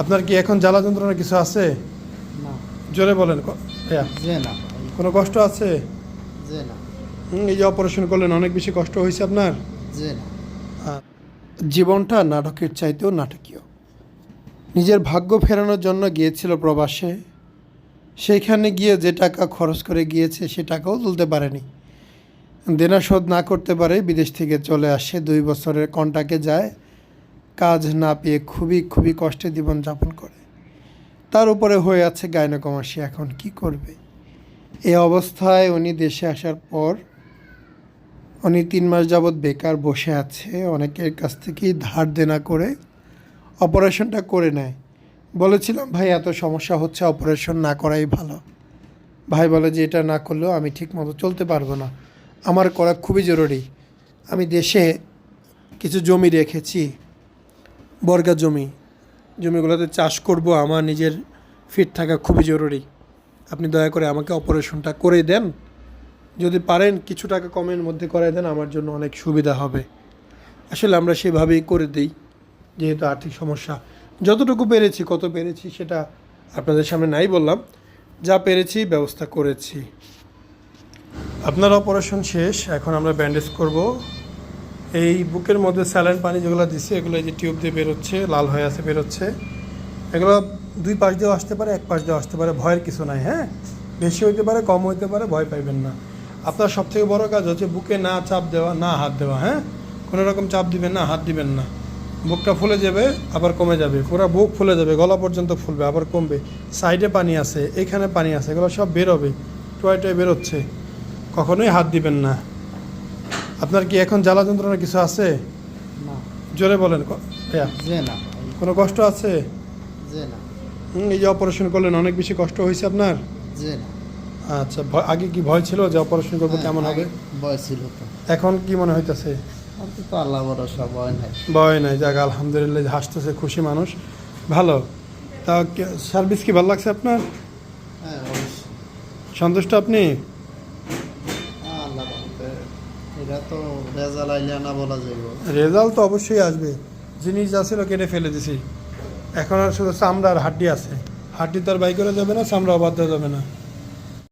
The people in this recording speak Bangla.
আপনার কি এখন জ্বালা যন্ত্রণা কিছু আছে? জোরে বলেন ভাইয়া। কোনো কষ্ট আছে? এই যে অপারেশন করলেন অনেক বেশি কষ্ট হয়েছে আপনার? জীবনটা নাটকের চাইতেও নাটকীয়। নিজের ভাগ্য ফেরানোর জন্য গিয়েছিল প্রবাসে। সেইখানে গিয়ে যে টাকা খরচ করে গিয়েছে সে টাকাও তুলতে পারেনি। দেনা শোধ না করতে পারে বিদেশ থেকে চলে আসে দুই বছরের কন্টাকে যায়। কাজ না পেয়ে খুবই খুবই কষ্টে জীবনযাপন করে। তার উপরে হয়ে আছে গায়নকমাসি এখন কি করবে? এই অবস্থায় উনি দেশে আসার পর উনি তিন মাস যাবৎ বেকার বসে আছে, অনেকের কাছ থেকেই ধার দেনা করে অপারেশনটা করে নেয়। বলেছিলাম, ভাই, এত সমস্যা হচ্ছে, অপারেশন না করাই ভালো। ভাই বলে, যে এটা না করলেও আমি ঠিক মতো চলতে পারব না। আমার করা খুবই জরুরি। আমি দেশে কিছু জমি রেখেছি বর্গা জমি। জমিগুলোতে চাষ করব, আমার নিজের ফিট থাকা খুবই জরুরি। আপনি দয়া করে আমাকে অপারেশনটা করে দেন। যদি পারেন, কিছু টাকা কমের মধ্যে করাই দেন, আমার জন্য অনেক সুবিধা হবে। আসলে আমরা সেভাবেই করে দিই, যেহেতু আর্থিক সমস্যা। যতটুকু পেরেছি, কত পেরেছি সেটা আপনাদের সামনে নাই বললাম। যা পেরেছি, ব্যবস্থা করেছি। আপনার অপারেশন শেষ, এখন আমরা ব্যান্ডেজ করব। এই বুকের মধ্যে স্যালাইন পানি যেগুলো দিছে, এগুলো এই যে টিউব দিয়ে বেরোচ্ছে, লাল হয়ে আছে, বেরোচ্ছে। এগুলো দুই পাশ দিয়েও আসতে পারে, এক পাশ দিয়েও আসতে পারে, ভয়ের কিছু নাই হ্যাঁ? বেশি হইতে পারে, কম হইতে পারে, ভয় পাইবেন না। আপনার সব থেকে বড় কাজ হচ্ছে বুকে না চাপ দেওয়া, না হাত দেওয়া হ্যাঁ? কোনো রকম চাপ দিবেন না, হাত দিবেন না। বুকটা ফুলে যাবে, আবার কমে যাবে। পুরো বুক ফুলে যাবে, গলা পর্যন্ত ফুলবে, আবার কমবে। সাইডে পানি আছে, এখানে পানি আছে, এগুলো সব বেরোবে, টয় টয় বেরোচ্ছে। কখনোই হাত দিবেন না। আপনার কি এখন জ্বালা যন্ত্রণা কিছু আছে? না। জোরে বলেন কোনো কষ্ট আছে? হুম, এই যে অপারেশন করলেন অনেক বেশি কষ্ট হয়েছে আপনার? আচ্ছা আগে কি ভয় ছিল যে অপারেশন করব কেমন হবে? ভয় ছিল এখন কি মনে হইতেছে? আল্লাহ ভরসা ভয় নাই। ভয় নাই যাক আলহামদুলিল্লাহ হাসতেছে খুশি মানুষ। ভালো। তা সার্ভিস কি ভালো লাগছে আপনার? হ্যাঁ সন্তুষ্ট আপনি হ্যাঁ, আল্লাহ রহমতে এটা তো রেজাল্ট আইলে না বলা যাইব। রেজাল্ট তো অবশ্যই আসবে। জিনিস যা ছিল কেটে ফেলে দিছি। এখন আর শুধু চামড়ার হাড্ডি আছে। হাড্ডি তো আর বাই করে যাবে না চামড়া অবাধ্য যাবে না।